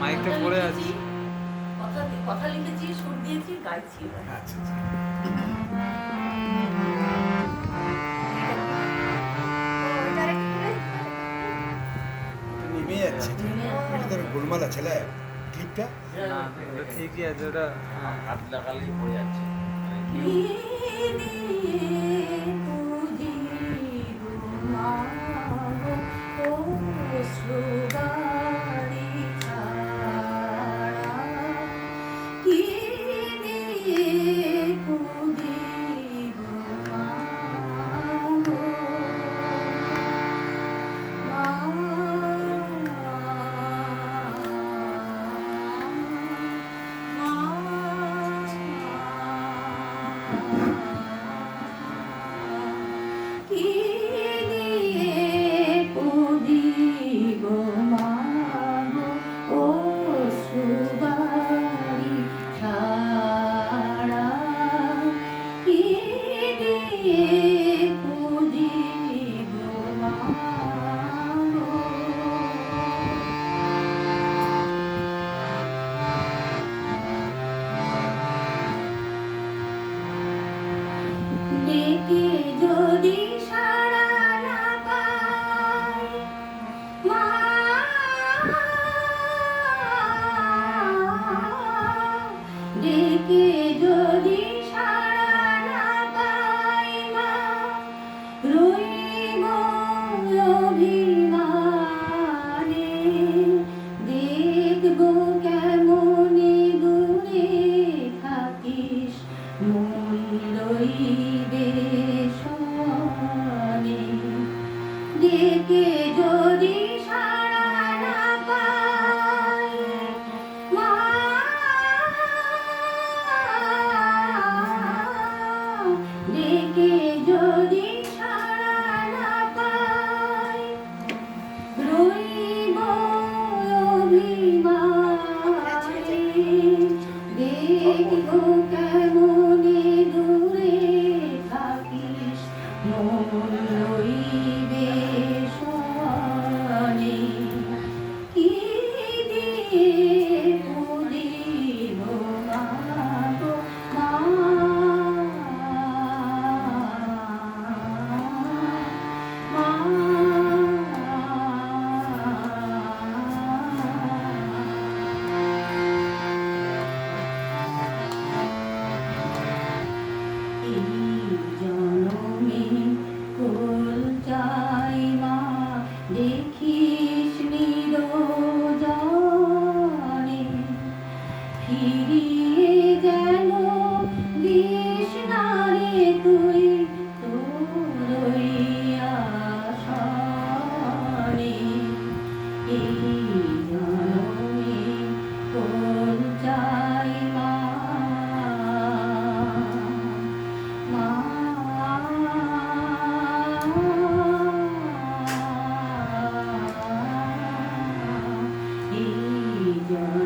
মাইকটা পড়ে আছে। কথা কথা লিখেছি সুর দিয়েছি গাইছি। আচ্ছা, আচ্ছা। নেমে যাচ্ছে। এটা তো গোলমাল আছে ঠিকই আছে ওটা। হাত লাগালেই পড়ে যাচ্ছে। kỷ niệm here. you.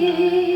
see.